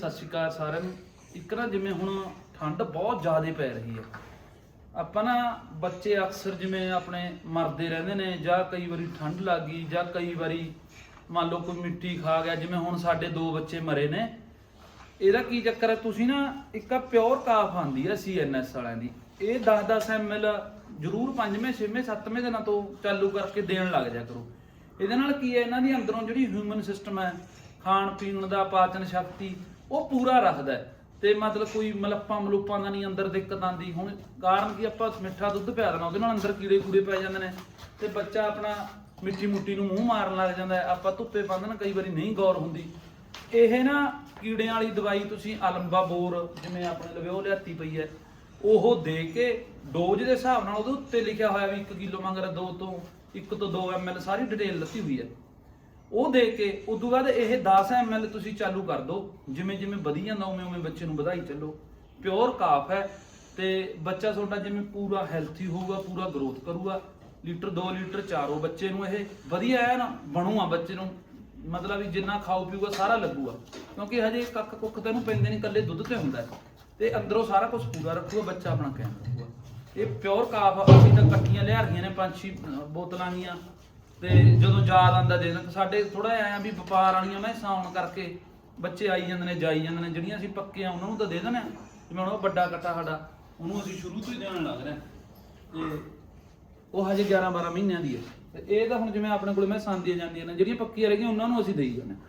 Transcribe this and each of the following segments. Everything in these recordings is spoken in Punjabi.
ਸਤਿ ਸ਼੍ਰੀ ਅਕਾਲ ਸਾਰਿਆਂ ਨੂੰ। ਇੱਕ ਨਾ ਜਿਵੇਂ ਹੁਣ ਠੰਡ ਬਹੁਤ ਜ਼ਿਆਦਾ ਪੈ ਰਹੀ ਹੈ। ਆਪਾਂ ਨਾ ਬੱਚੇ ਅਕਸਰ ਜਿਵੇਂ ਆਪਣੇ ਮਰਦੇ ਰਹਿੰਦੇ ਨੇ ਜਾਂ ਕਈ ਵਾਰੀ ਠੰਡ ਲੱਗ ਗਈ ਜਾਂ ਕਈ ਵਾਰੀ ਮੰਨ ਲਓ ਕੋਈ ਮਿੱਟੀ ਖਾ ਗਿਆ, ਜਿਵੇਂ ਹੁਣ ਸਾਡੇ ਦੋ ਬੱਚੇ ਮਰੇ ਨੇ। ਇਹਦਾ ਕੀ ਚੱਕਰ ਹੈ, ਤੁਸੀਂ ਨਾ ਇੱਕ ਪਿਓਰ ਕਾਫ ਆਂਦੀ ਹੈ ਸੀਐਨਐਸ ਵਾਲਿਆਂ ਦੀ। ਇਹ 10-10 ml ਜ਼ਰੂਰ 5ਵੇਂ 6ਵੇਂ 7ਵੇਂ ਦਿਨਾਂ ਤੋਂ ਚਾਲੂ ਕਰਕੇ ਦੇਣ ਲੱਗ ਜਾ ਕਰੋ। ਇਹਦੇ ਨਾਲ ਕੀ ਹੈ, ਇਹਨਾਂ ਦੀ ਅੰਦਰੋਂ ਜਿਹੜੀ ਹਿਊਮਨ ਸਿਸਟਮ ਹੈ ਖਾਣ ਪੀਣ ਦਾ ਪਾਚਨ ਸ਼ਕਤੀ ਉਹ ਪੂਰਾ ਰੱਖਦਾ ਹੈ। ਤੇ ਮਤਲਬ ਕੋਈ ਮਲੱਪਾਂ ਮਲੂਪਾਂ ਦਾ ਨਹੀਂ, ਅੰਦਰ ਦਿੱਕਤ ਆਂਦੀ ਹੁਣ ਕਾਰਨ ਕੀ, ਆਪਾਂ ਮਿੱਠਾ ਦੁੱਧ ਪਿਆ ਦੇਣਾ ਉਹਦੇ ਨਾਲ ਅੰਦਰ ਕੀੜੇ ਕੂੜੇ ਪੈ ਜਾਂਦੇ ਨੇ। ਤੇ ਬੱਚਾ ਆਪਣਾ ਮਿੱਠੀ ਮੁੱਠੀ ਨੂੰ ਮੂੰਹ ਮਾਰਨ ਲੱਗ ਜਾਂਦਾ ਹੈ। ਆਪਾਂ ਧੁੱਪੇ ਬੰਨ੍ਹਣ ਕਈ ਵਾਰੀ ਨਹੀਂ ਗੌਰ ਹੁੰਦੀ। ਇਹ ਨਾ ਕੀੜਿਆਂ ਵਾਲੀ ਦਵਾਈ ਤੁਸੀਂ ਅਲੰਬਾ ਬੋਰ ਜਿਵੇਂ ਆਪਣੇ ਲਵੇ ਉਹ ਲਿਆਤੀ ਪਈ ਹੈ, ਉਹ ਦੇ ਕੇ ਡੋਜ਼ ਦੇ ਹਿਸਾਬ ਨਾਲ ਉਹਦੇ ਉੱਤੇ ਲਿਖਿਆ ਹੋਇਆ ਵੀ 1 ਕਿਲੋ ਮੰਗਰਾ 2 ਤੋਂ 1 ਤੋਂ 2 ml ਸਾਰੀ ਡਿਟੇਲ ਲੱਸੀ ਹੋਈ ਹੈ। ਉਹ ਦੇ ਕੇ, ਉਦੋਂ ਬਾਅਦ ਇਹ 10 ml ਤੁਸੀਂ ਚਾਲੂ ਕਰ ਦਿਓ ਜਿਵੇਂ ਜਿਵੇਂ ਵਧੀ ਜਾਂਦਾ ਉਵੇਂ ਉਵੇਂ ਬੱਚੇ ਨੂੰ ਵਧਾਈ ਚੱਲੋ। ਪਿਓਰ ਕਾਫ ਹੈ ਤੇ ਬੱਚਾ ਤੁਹਾਡਾ ਜਿਵੇਂ ਪੂਰਾ ਹੈਲਥੀ ਹੋਊਗਾ, ਪੂਰਾ ਗਰੋਥ ਕਰੂਗਾ। ਲੀਟਰ 2 ਲੀਟਰ ਚਾਰੋ ਬੱਚੇ ਨੂੰ ਇਹ ਵਧੀਆ ਹੈ ਨਾ, ਬਣੂਆ ਬੱਚੇ ਨੂੰ। ਮਤਲਬ ਵੀ ਜਿੰਨਾ ਖਾਓ ਪੀਊਗਾ, ਸਾਰਾ ਲੱਗੂਗਾ। ਕਿਉਂਕਿ ਹਜੇ ਕੱਕ ਕੁੱਖ ਤਾਂ ਇਹਨੂੰ ਪੈਂਦੇ ਨਹੀਂ ਇਕੱਲੇ ਦੁੱਧ ਤੇ ਹੁੰਦਾ ਹੈ। ਤੇ ਅੰਦਰੋਂ ਸਾਰਾ ਕੁਝ ਪੂਰਾ ਰੱਖੂਗਾ, ਬੱਚਾ ਆਪਣਾ ਕਾਇਮ ਰੱਖੂਗਾ। ਇਹ ਪਿਓਰ ਕਾਫ ਅਸੀਂ ਤਾਂ ਕੱਟੀਆਂ ਲਿਆ ਰਹੀਆਂ ਨੇ ਪੰਜ ਛੇ ਬੋਤਲਾਂ ਦੀਆਂ ਤੇ ਜਦੋਂ ਯਾਦ ਆਂਦਾ ਦੇ ਦੇਣ ਸਾਡੇ ਥੋੜਾ ਜਿਹਾ ਵੀ ਵਪਾਰ ਵਾਲੀਆਂ ਮੈਂ ਸਾਉਣ ਕਰਕੇ ਬੱਚੇ ਆਈ ਜਾਂਦੇ ਨੇ, ਜਾਈ ਜਾਂਦੇ ਨੇ, ਜਿਹੜੀਆਂ ਅਸੀਂ ਪੱਕੇ ਆ, ਉਹਨਾਂ ਨੂੰ ਤਾਂ ਦੇ ਦੇਣਾ ਜਿਵੇਂ ਉਹ ਵੱਡਾ ਕੱਟਾ ਸਾਡਾ, ਉਹਨੂੰ ਅਸੀਂ ਸ਼ੁਰੂ ਤੋਂ ਹੀ ਦੇਣ ਲੱਗ ਰਹੇ ਹਾਂ ਤੇ ਉਹ ਹਜੇ 11 12 ਮਹੀਨਿਆਂ ਦੀ ਹੈ ਤੇ ਇਹ ਤਾਂ ਹੁਣ ਜਿਵੇਂ ਆਪਣੇ ਕੋਲ ਮੈਂ ਸੰਦੀਆਂ ਜਾਂਦੀਆਂ ਨੇ, ਜਿਹੜੀਆਂ ਪੱਕੀਆਂ ਰਹਿ ਗਈਆਂ, ਉਹਨਾਂ ਨੂੰ ਅਸੀਂ ਦੇਈ ਜਾਂਦੇ ਹਾਂ।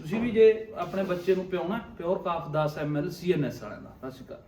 ਤੁਸੀਂ ਵੀ ਜੇ ਆਪਣੇ ਬੱਚੇ ਨੂੰ ਪਿਉਣਾ, ਪਿਓਰ ਕਾਫ 10 ml ਸੀਐਨਐਸ ਵਾਲਿਆਂ ਦਾ, ਸਤਿ ਸ਼੍ਰੀ ਅਕਾਲ।